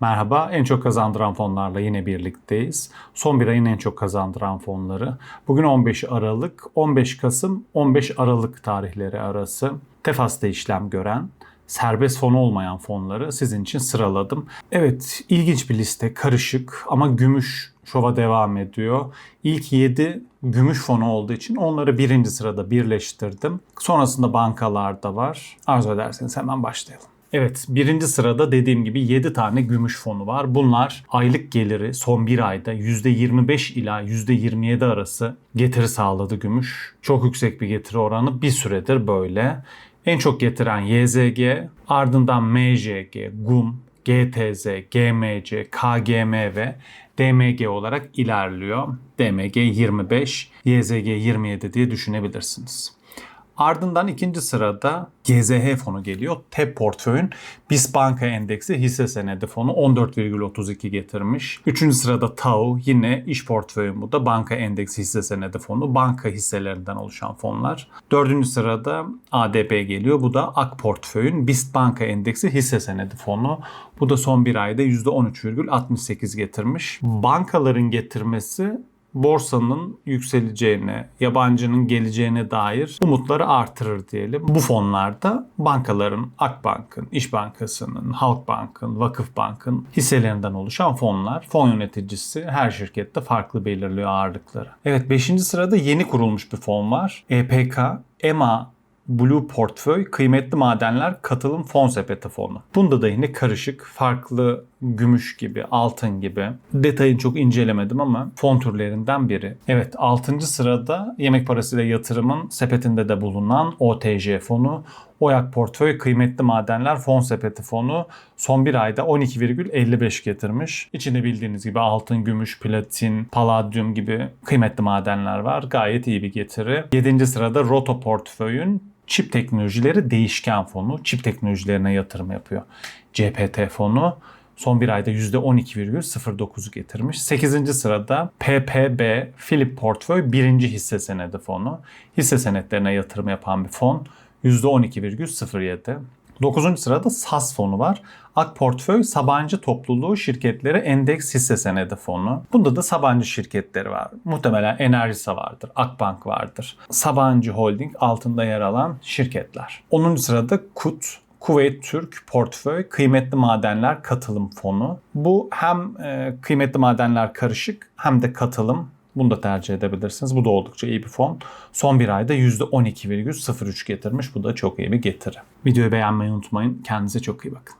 Merhaba, en çok kazandıran fonlarla yine birlikteyiz. Son bir ayın en çok kazandıran fonları. Bugün 15 Aralık, 15 Kasım, 15 Aralık tarihleri arası Tefas'ta işlem gören serbest fonu olmayan fonları sizin için sıraladım. Evet, ilginç bir liste, karışık ama gümüş şova devam ediyor. İlk 7 gümüş fonu olduğu için onları birinci sırada birleştirdim. Sonrasında bankalar da var. Arzu ederseniz hemen başlayalım. Evet birinci sırada dediğim gibi 7 tane gümüş fonu var. Bunlar aylık geliri son bir ayda %25 ila %27 arası getiri sağladı gümüş. Çok yüksek bir getiri oranı bir süredir böyle. En çok getiren YZG, ardından MJG, GUM, GTZ, GMC, KGM ve DMG olarak ilerliyor. DMG 25, YZG 27 diye düşünebilirsiniz. Ardından ikinci sırada GZH fonu geliyor. TEP portföyün BIST Banka Endeksi hisse senedi fonu 14,32 getirmiş. Üçüncü sırada TAU yine iş portföyün bu da banka endeksi hisse senedi fonu. Banka hisselerinden oluşan fonlar. Dördüncü sırada ADP geliyor. Bu da AK portföyün BIST Banka Endeksi hisse senedi fonu. Bu da son bir ayda %13,68 getirmiş. Bankaların getirmesi borsanın yükseleceğine, yabancının geleceğine dair umutları artırır diyelim. Bu fonlarda bankaların, Akbank'ın, İş Bankası'nın, Halkbank'ın, Vakıfbank'ın hisselerinden oluşan fonlar. Fon yöneticisi her şirkette farklı belirliyor ağırlıkları. Evet 5. sırada yeni kurulmuş bir fon var. EPK, EMA Blue Portföy Kıymetli Madenler Katılım Fon Sepeti Fonu. Bunda da yine karışık, farklı gümüş gibi, altın gibi. Detayını çok incelemedim ama fon türlerinden biri. Evet 6. sırada yemek parasıyla yatırımın sepetinde de bulunan OTJ fonu. Oyak Portföy Kıymetli Madenler Fon Sepeti fonu son bir ayda 12,55 getirmiş. İçinde bildiğiniz gibi altın, gümüş, platin, paladyum gibi kıymetli madenler var. Gayet iyi bir getiri. 7. sırada Roto Portföy'ün çip teknolojileri değişken fonu. Çip teknolojilerine yatırım yapıyor. CPT fonu son bir ayda %12,09 getirmiş. 8. sırada PPB Philip Portföy birinci hisse senedi fonu. Hisse senetlerine yatırım yapan bir fon. %12,07. 9. sırada SAS fonu var. Ak Portföy Sabancı Topluluğu Şirketleri Endeks Hisse Senedi Fonu. Bunda da Sabancı şirketleri var. Muhtemelen Enerjisa vardır, Akbank vardır. Sabancı Holding altında yer alan şirketler. 10. sırada KUT Kuveyt Türk Portföy Kıymetli Madenler Katılım Fonu. Bu hem e, kıymetli madenler karışık hem de katılım bunu da tercih edebilirsiniz. Bu da oldukça iyi bir fon. Son bir ayda %12,03 getirmiş. Bu da çok iyi bir getiri. Videoyu beğenmeyi unutmayın. Kendinize çok iyi bakın.